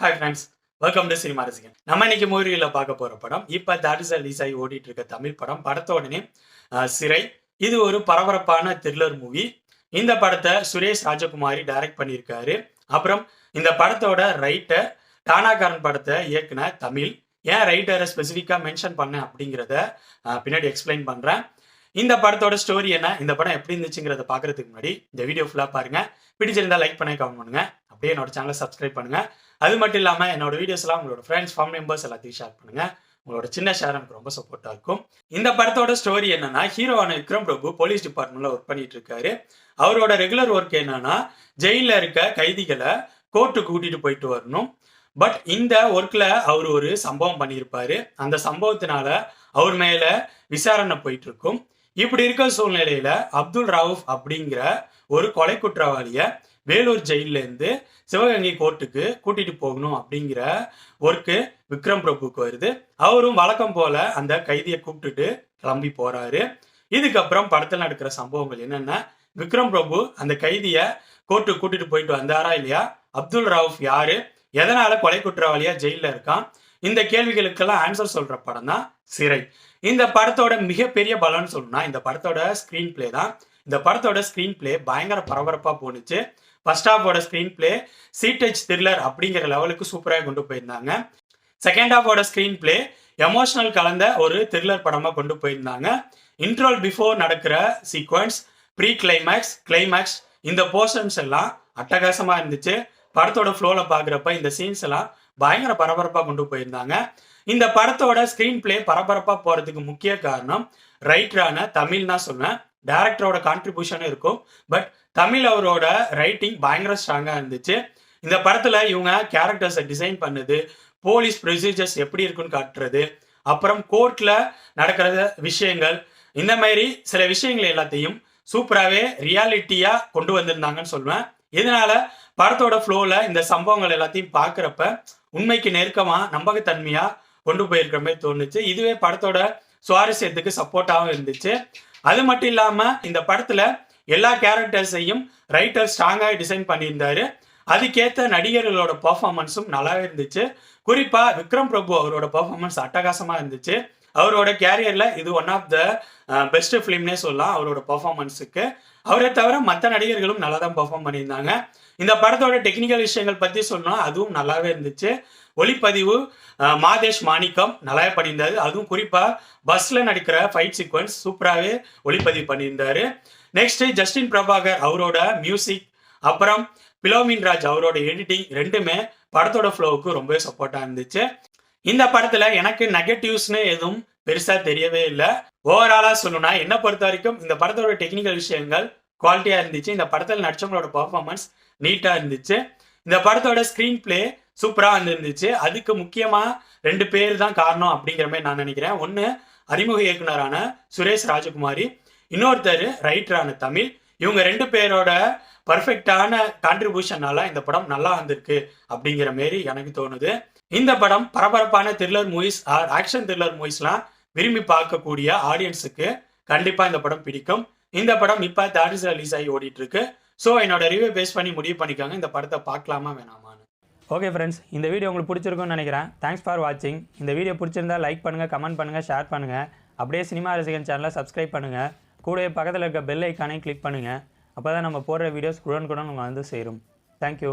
Hi friends welcome to cinema Rasigan நம்ம இன்னைக்கு மூவியில் பார்க்க போற படம் இப்போ தாரிஸ் ரிலீஸ் ஆகி ஓடிட்டு இருக்க தமிழ் படம். படத்தோடனே சிறை. இது ஒரு பரபரப்பான த்ரில்லர் மூவி இந்த படத்தை சுரேஷ் ராஜகுமாரி டைரக்ட் பண்ணியிருக்காரு. அப்புறம் இந்த படத்தோட ரைட்டர் டானாகாரன் படத்தை இயக்குன தமிழ். ஏன் ரைட்டரை ஸ்பெசிஃபிக்காக மென்ஷன் பண்ணேன் அப்படிங்கிறத பின்னாடி எக்ஸ்பிளைன் பண்ணுறேன் இந்த படத்தோட ஸ்டோரி என்ன? இந்த படம் எப்படி இருந்துச்சுங்கிறத பாக்குறதுக்கு முன்னாடி இந்த வீடியோ ஃபுல்லாக பாருங்க. பிடிச்சிருந்தா லைக் பண்ணி கமெண்ட் பண்ணுங்க. அப்படியே என்னோட சேனலை சப்ஸ்கிரைப் பண்ணுங்க. அது மட்டும் இல்லாமல் என்னோட வீடியோஸ்லாம் உங்களோட ஃப்ரெண்ட்ஸ் ஃபேமிலி மெம்பர்ஸ் எல்லாத்தையும் ஷேர் பண்ணுங்க. உங்களோட சின்ன ஷேர் எனக்கு ரொம்ப சப்போர்ட்டாக இருக்கும். இந்த படத்தோட ஸ்டோரி என்னன்னா ஹீரோவான விக்ரம் பிரபு போலீஸ் டிபார்ட்மெண்ட்ல ஒர்க் பண்ணிட்டு இருக்காரு. அவரோட ரெகுலர் ஒர்க் என்னன்னா ஜெயிலில் இருக்க கைதிகளை கோர்ட்டுக்கு கூட்டிட்டு போயிட்டு வரணும். பட் இந்த ஒர்க்ல அவர் ஒரு சம்பவம் பண்ணியிருப்பாரு. அந்த சம்பவத்தினால அவர் மேல விசாரணை போயிட்டு இருக்கும். இப்படி இருக்கிற சூழ்நிலையில அப்துல் ரவுஃப் அப்படிங்கிற ஒரு கொலை குற்றவாளிய வேலூர் ஜெயில்ல இருந்து சிவகங்கை கோர்ட்டுக்கு கூட்டிட்டு போகணும் அப்படிங்கிற ஒர்க்கு விக்ரம் பிரபுக்கு வருது. அவரும் வழக்கம் போல அந்த கைதியை கூப்பிட்டுட்டு கிளம்பி போறாரு. இதுக்கப்புறம் படத்தில் நடக்கிற சம்பவங்கள் என்னன்னா? விக்ரம் பிரபு அந்த கைதிய கோர்ட்டுக்கு கூட்டிட்டு போயிட்டு வந்தாரா இல்லையா? அப்துல் ரவுஃப் யாரு? எதனால கொலை குற்றவாளியா ஜெயில இருக்கான்? இந்த கேள்விகளுக்கெல்லாம் ஆன்சர் சொல்ற படம் தான் சிறை. இந்த படத்தோட மிகப்பெரிய பலம்னு சொல்லணும்னா இந்த படத்தோட ஸ்கிரீன் பிளே தான். இந்த படத்தோட ஸ்கிரீன் பிளே பயங்கர பரபரப்பாக போணுச்சு. First ஹாஃபோட screen play seat edge thriller அப்படிங்கிற லெவலுக்கு சூப்பராக கொண்டு போயிருந்தாங்க. செகண்ட் ஹாஃபோட ஸ்கிரீன் பிளே எமோஷனல் கலந்த ஒரு த்ரில்லர் படமாக கொண்டு போயிருந்தாங்க. இன்ட்ரோல் பிஃபோர் நடக்கிற சீக்வன்ஸ் ப்ரீ கிளைமேக்ஸ் கிளைமேக்ஸ் இந்த போர்ஷன்ஸ் எல்லாம் அட்டகாசமாக இருந்துச்சு. படத்தோட ஃப்ளோவில் பார்க்குறப்ப இந்த சீன்ஸ் எல்லாம் பயங்கர பரபரப்பாக கொண்டு போயிருந்தாங்க. இந்த படத்தோட ஸ்க்ரீன் பிளே பரபரப்பாக போகிறதுக்கு முக்கிய காரணம் ரைட்டரான தமிழ் தான் சொல்லுவேன் டேரக்டரோட கான்ட்ரிபியூஷனும் இருக்கும். பட் தமிழ் அவரோட ரைட்டிங் பயங்கர ஸ்ட்ராங்காக இருந்துச்சு. இந்த படத்தில் இவங்க கேரக்டர்ஸை டிசைன் பண்ணுது போலீஸ் ப்ரொசீஜர்ஸ் எப்படி இருக்குன்னு காட்டுறது அப்புறம் கோர்ட்டில் நடக்கிற விஷயங்கள் இந்த மாதிரி சில விஷயங்கள் எல்லாத்தையும் சூப்பராகவே ரியாலிட்டியாக கொண்டு வந்திருந்தாங்கன்னு சொல்லுவேன் இதனால படத்தோட ஃப்ளோவில் இந்த சம்பவங்கள் எல்லாத்தையும் பார்க்குறப்ப உண்மைக்கு நெருக்கமாக நம்பகத்தன்மையாக கொண்டு போயிருக்கிற மாதிரி தோணுச்சு. இதுவே படத்தோட சுவாரஸ்யத்துக்கு சப்போர்ட்டாகவும் இருந்துச்சு. அது மட்டும் இல்லாமல் இந்த படத்தில் எல்லா கேரக்டர்ஸையும் ரைட்டர் ஸ்ட்ராங்காக டிசைன் பண்ணியிருந்தாரு. அதுக்கேற்ற நடிகர்களோட பர்ஃபார்மன்ஸும் நல்லாவே இருந்துச்சு. குறிப்பாக விக்ரம் பிரபு அவரோட பர்ஃபார்மன்ஸ் அட்டகாசமாக இருந்துச்சு. அவரோட கேரியரில் இது ஒன் ஆஃப் த பெஸ்ட் ஃபிலிம்னே சொல்லலாம் அவரோட பர்ஃபார்மன்ஸுக்கு அவரை தவிர மற்ற நடிகர்களும் நல்லா தான் பர்ஃபார்ம் பண்ணியிருந்தாங்க. இந்த படத்தோட டெக்னிக்கல் விஷயங்கள் பற்றி சொல்லணும் அதுவும் நல்லாவே இருந்துச்சு. ஒளிப்பதிவு மாதேஷ் மாணிக்கம் நல்லாவே பண்ணியிருந்தாரு. அதுவும் குறிப்பாக பஸ்ஸில் நடிக்கிற ஃபைட் சீக்வன்ஸ் சூப்பராகவே ஒளிப்பதிவு பண்ணியிருந்தாரு. நெக்ஸ்ட் ஜஸ்டின் பிரபாகர் அவரோட மியூசிக் அப்புறம் பிலோமின் ராஜ் அவரோட எடிட்டிங் ரெண்டுமே படத்தோட ஃப்ளோவுக்கு ரொம்பவே சப்போர்ட்டாக இருந்துச்சு. இந்த படத்தில் எனக்கு நெகட்டிவ்ஸ்னு எதுவும் பெருசாக தெரியவே இல்லை. ஓவராலாக சொல்லணும்னா என்னை பொறுத்த வரைக்கும் இந்த படத்தோட டெக்னிக்கல் விஷயங்கள் குவாலிட்டியாக இருந்துச்சு. இந்த படத்தில் நடிச்சவங்களோட பர்ஃபார்மன்ஸ் நீட்டாக இருந்துச்சு. இந்த படத்தோட ஸ்க்ரீன் பிளே சூப்பராக வந்துருந்துச்சு. அதுக்கு முக்கியமாக ரெண்டு பேர் தான் காரணம் அப்படிங்கிற மாதிரி நான் நினைக்கிறேன். ஒன்று அறிமுக இயக்குனரான சுரேஷ் ராஜகுமாரி. இன்னொருத்தர் ரைட்டரான தமிழ். இவங்க ரெண்டு பேரோட பர்ஃபெக்டான கான்ட்ரிபியூஷனால இந்த படம் நல்லா வந்திருக்கு அப்படிங்கிற மாரி எனக்கு தோணுது. இந்த படம் பரபரப்பான thriller movies or action thriller மூவிஸ்லாம் விரும்பி பார்க்கக்கூடிய ஆடியன்ஸுக்கு கண்டிப்பாக இந்த படம் பிடிக்கும். இந்த படம் இப்போ தேட்டர்ஸ் ரிலீஸ் ஆகி ஓடிட்டு இருக்கு ஸோ என்னோட ரிவ்யூ பேஸ் பண்ணி முடிவு பண்ணிக்காங்க. இந்த படத்தை பார்க்கலாமா வேணாமான்னு. ஓகே ஃப்ரெண்ட்ஸ் இந்த வீடியோ உங்களுக்கு பிடிச்சிருக்கும்னு நினைக்கிறேன். தேங்க்ஸ் ஃபார் வாட்சிங் இந்த வீடியோ பிடிச்சிருந்தா லைக் பண்ணுங்கள் கமெண்ட் பண்ணுங்கள் ஷேர் பண்ணுங்கள் அப்படியே சினிமா ரசிகன் சேனலை சப்ஸ்கிரைப் பண்ணுங்கள் கூடவே பக்கத்தில் இருக்க பெல் ஐக்கானையும் கிளிக் பண்ணுங்கள் அப்போ தான் நம்ம போடுற வீடியோஸ் உடனுக்குடன் உங்களை வந்து சேரும். தேங்க்யூ